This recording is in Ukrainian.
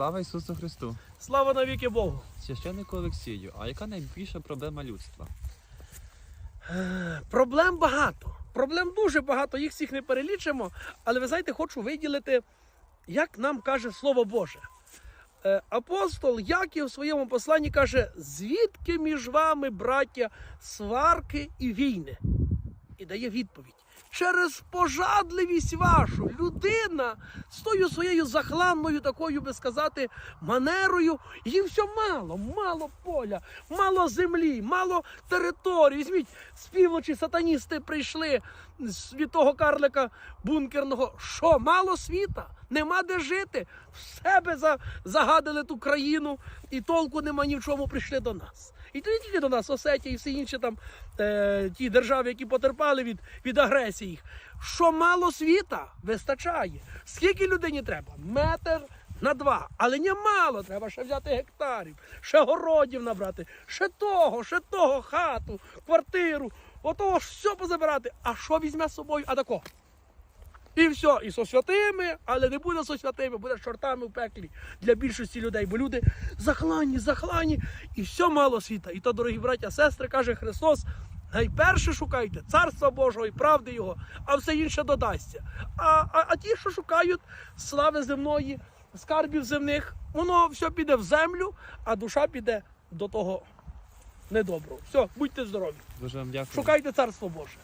Слава Ісусу Христу! Слава навіки Богу! Священнику Олексію, а яка найбільша проблема людства? Проблем багато. Проблем дуже багато, їх всіх не перелічимо. Але ви знаєте, хочу виділити, як нам каже Слово Боже. Е, Апостол Яків в своєму посланні каже: звідки між вами, браття, сварки і війни? І дає відповідь. Через пожадливість вашу людина з тою своєю захланною, такою би сказати, манерою, їм все мало, мало поля, мало землі, мало території. Візьміть, з сатаністи прийшли з- від того карлика бункерного. Що, мало світа? Нема де жити. В себе за, загадили ту країну, і толку нема ні в чому прийшли до нас. І не тільки до нас, Осетія і всі інші там е, ті держави, які потерпали від, від агресії. Що мало світа вистачає. Скільки людині треба? Метр на два. Але не мало, треба ще взяти гектарів, ще городів набрати, ще того, ще того, хату, квартиру. Отого ж все позабирати. А що візьме з собою? А тако. І все, і со святими, але не буде со святими, буде з чортами в пеклі для більшості людей, бо люди захлані, захлані, і все мало світа. І то, дорогі браття, сестри, каже Христос, найперше шукайте царства Божого і правди Його, а все інше додасться. А, а, а ті, що шукають слави земної, скарбів земних, воно все піде в землю, а душа піде до того недоброго. Все, будьте здорові. Дуже вам дякую. Шукайте царство Боже.